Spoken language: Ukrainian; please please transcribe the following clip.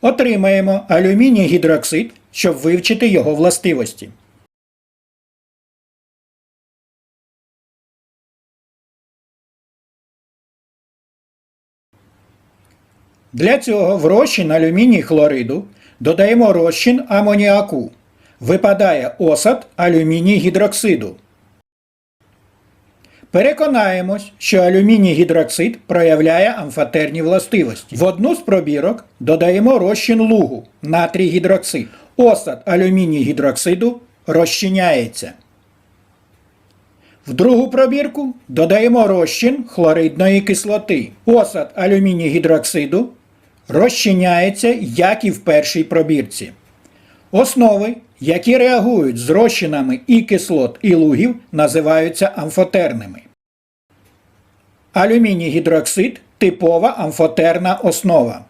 Отримаємо алюміній гідроксид, щоб вивчити його властивості. Для цього в розчин алюміній хлориду додаємо розчин амоніаку. Випадає осад алюміній гідроксиду. Переконаємось, що алюміній гідроксид проявляє амфотерні властивості. В одну з пробірок додаємо розчин лугу натрій гідроксид. Осад алюміній гідроксиду розчиняється. В другу пробірку додаємо розчин хлоридної кислоти. Осад алюміній гідроксиду розчиняється, як і в першій пробірці. Основи, які реагують з розчинами і кислот, і лугів, називаються амфотерними. Алюміній гідроксид типова амфотерна основа.